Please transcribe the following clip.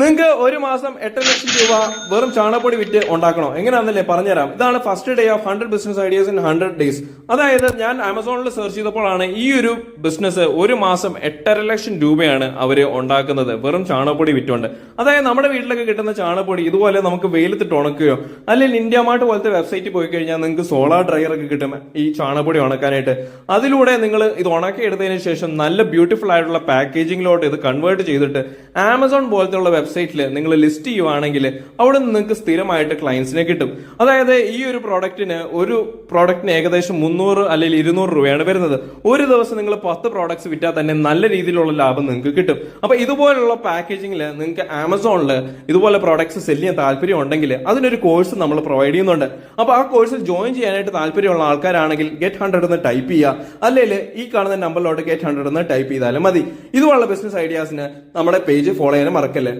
നിങ്ങൾക്ക് ഒരു മാസം എട്ട് ലക്ഷം രൂപ വെറും ചാണകപ്പൊടി വിറ്റ് ഉണ്ടാക്കണോ? എങ്ങനെയാണെന്നല്ലേ പറഞ്ഞുതരാം. ഇതാണ് first day of hundred business ideas in hundred days അതായത് ഞാൻ ആമസോണിൽ സെർച്ച് ചെയ്തപ്പോഴാണ് ഈ ഒരു ബിസിനസ് ഒരു മാസം എട്ടര ലക്ഷം രൂപയാണ് അവർ ഉണ്ടാക്കുന്നത് വെറും ചാണകപ്പൊടി വിറ്റുകൊണ്ട് അതായത് നമ്മുടെ വീട്ടിലൊക്കെ കിട്ടുന്ന ചാണകപ്പൊടി ഇതുപോലെ നമുക്ക് വെയിലത്തിട്ട് ഉണക്കുകയോ അല്ലെങ്കിൽ ഇന്ത്യ മാർട്ട് പോലത്തെ വെബ്സൈറ്റിൽ പോയി കഴിഞ്ഞാൽ നിങ്ങൾക്ക് സോളാർ ഡ്രയർ ഒക്കെ കിട്ടും ഈ ചാണകപ്പൊടി ഉണക്കാനായിട്ട്. അതിലൂടെ നിങ്ങൾ ഇത് ഉണക്കി എടുത്തതിന് ശേഷം നല്ല ബ്യൂട്ടിഫുൾ ആയിട്ടുള്ള പാക്കേജിങ്ങിലോട്ട് ഇത് കൺവേർട്ട് ചെയ്തിട്ട് ആമസോൺ പോലത്തെ വെബ്സൈറ്റിൽ നിങ്ങൾ ലിസ്റ്റ് ചെയ്യുവാണെങ്കിൽ അവിടെ നിന്ന് നിങ്ങൾക്ക് സ്ഥിരമായിട്ട് ക്ലയൻസിനെ കിട്ടും. അതായത് ഈ ഒരു പ്രോഡക്റ്റിന് ഒരു പ്രോഡക്റ്റിന് ഏകദേശം മുന്നൂറ് അല്ലെങ്കിൽ ഇരുന്നൂറ് രൂപയാണ് വരുന്നത്. ഒരു ദിവസം നിങ്ങൾ പത്ത് പ്രോഡക്ട്സ് വിറ്റാൽ തന്നെ നല്ല രീതിയിലുള്ള ലാഭം നിങ്ങൾക്ക് കിട്ടും. അപ്പൊ ഇതുപോലുള്ള പാക്കേജിങ്ങിൽ നിങ്ങൾക്ക് ആമസോണിൽ ഇതുപോലെ പ്രോഡക്ട്സ് സെല്ല് ചെയ്യാൻ താല്പര്യം ഉണ്ടെങ്കിൽ അതിനൊരു കോഴ്സ് നമ്മൾ പ്രൊവൈഡ് ചെയ്യുന്നുണ്ട്. അപ്പൊ ആ കോഴ്സിൽ ജോയിൻ ചെയ്യാനായിട്ട് താല്പര്യമുള്ള ആൾക്കാരാണെങ്കിൽ ഗെറ്റ് ഹൺഡ്രഡ് എന്ന് ടൈപ്പ് ചെയ്യുക. അല്ലെങ്കിൽ ഈ കാണുന്ന നമ്പറിലോട്ട് ഗെറ്റ് ഹൺഡ്രഡ് എന്ന് ടൈപ്പ് ചെയ്താലും മതി. ഇതുപോലുള്ള ബിസിനസ് ഐഡിയാസിന് നമ്മുടെ പേജ് ഫോളോ ചെയ്യാൻ മറക്കല്ലേ?